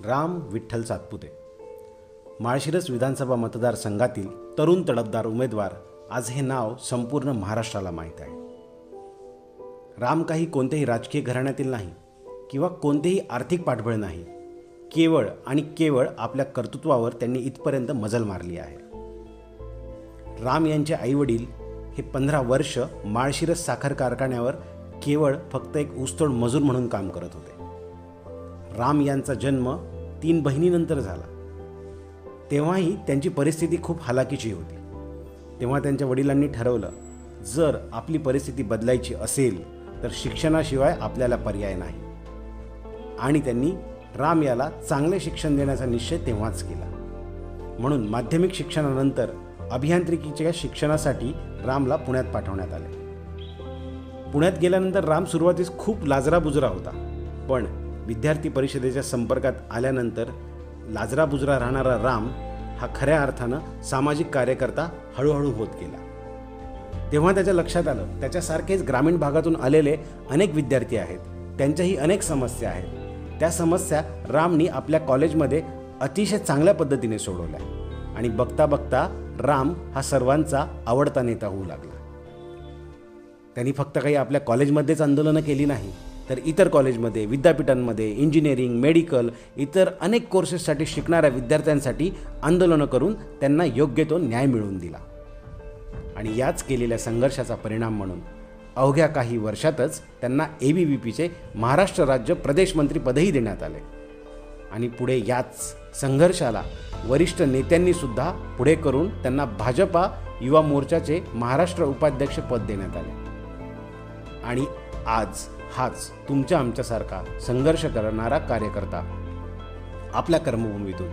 राम विठ्ठल सातपुते. माळशिरस विधानसभा मतदारसंघातील तरुण तडफदार उमेदवार आज हे नाव संपूर्ण महाराष्ट्राला माहीत आहे. राम काही कोणत्याही राजकीय घराण्यातील नाही किंवा कोणतेही आर्थिक पाठबळ नाही. केवळ आणि केवळ आपल्या कर्तृत्वावर त्यांनी इथपर्यंत मजल मारली आहे. राम यांचे आईवडील हे पंधरा वर्ष माळशिरस साखर कारखान्यावर केवळ फक्त एक ऊसतोड मजूर म्हणून काम करत होते. राम यांचा जन्म तीन बहिणीनंतर झाला. तेव्हाही त्यांची परिस्थिती खूप हालाकीची होती. तेव्हा त्यांच्या वडिलांनी ठरवलं जर आपली परिस्थिती बदलायची असेल तर शिक्षणाशिवाय आपल्याला पर्याय नाही. आणि त्यांनी राम याला चांगले शिक्षण देण्याचा निश्चय तेव्हाच केला. म्हणून माध्यमिक शिक्षणानंतर अभियांत्रिकीच्या शिक्षणासाठी रामला पुण्यात पाठवण्यात आले. पुण्यात गेल्यानंतर राम सुरुवातीस खूप लाजराबुजरा होता. पण विद्यार्थी परिषदेच्या संपर्कात आल्यानंतर लाजराबुजरा राहणारा राम हा खऱ्या अर्थानं सामाजिक कार्यकर्ता हळूहळू होत गेला. तेव्हा त्याच्या लक्षात आलं त्याच्यासारखेच ग्रामीण भागातून आलेले अनेक विद्यार्थी आहेत. त्यांच्याही अनेक समस्या आहेत. त्या समस्या रामनी आपल्या कॉलेजमध्ये अतिशय चांगल्या पद्धतीने सोडवल्या आणि बघता बघता राम हा सर्वांचा आवडता नेता होऊ लागला. त्यांनी फक्त काही आपल्या कॉलेजमध्येच आंदोलनं केली नाही तर इतर कॉलेजमध्ये विद्यापीठांमध्ये इंजिनिअरिंग मेडिकल इतर अनेक कोर्सेससाठी शिकणाऱ्या विद्यार्थ्यांसाठी आंदोलनं करून त्यांना योग्य तो न्याय मिळवून दिला. आणि याच केलेल्या संघर्षाचा परिणाम म्हणून अवघ्या काही वर्षातच त्यांना ए बी व्ही पीचे महाराष्ट्र राज्य प्रदेशमंत्रीपदही देण्यात आले. आणि पुढे याच संघर्षाला वरिष्ठ नेत्यांनीसुद्धा पुढे करून त्यांना भाजपा युवा मोर्चाचे महाराष्ट्र उपाध्यक्ष पद देण्यात आले. आणि आज हाच तुमच्या आमच्यासारखा संघर्ष करणारा कार्यकर्ता आपल्या कर्मभूमीतून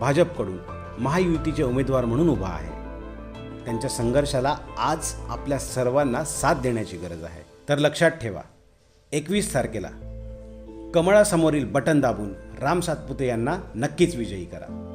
भाजपकडून महायुतीचे उमेदवार म्हणून उभा आहे. त्यांच्या संघर्षाला आज आपल्या सर्वांना साथ देण्याची गरज आहे. तर लक्षात ठेवा एकवीस तारखेला कमळासमोरील बटन दाबून राम सातपुते यांना नक्कीच विजयी करा.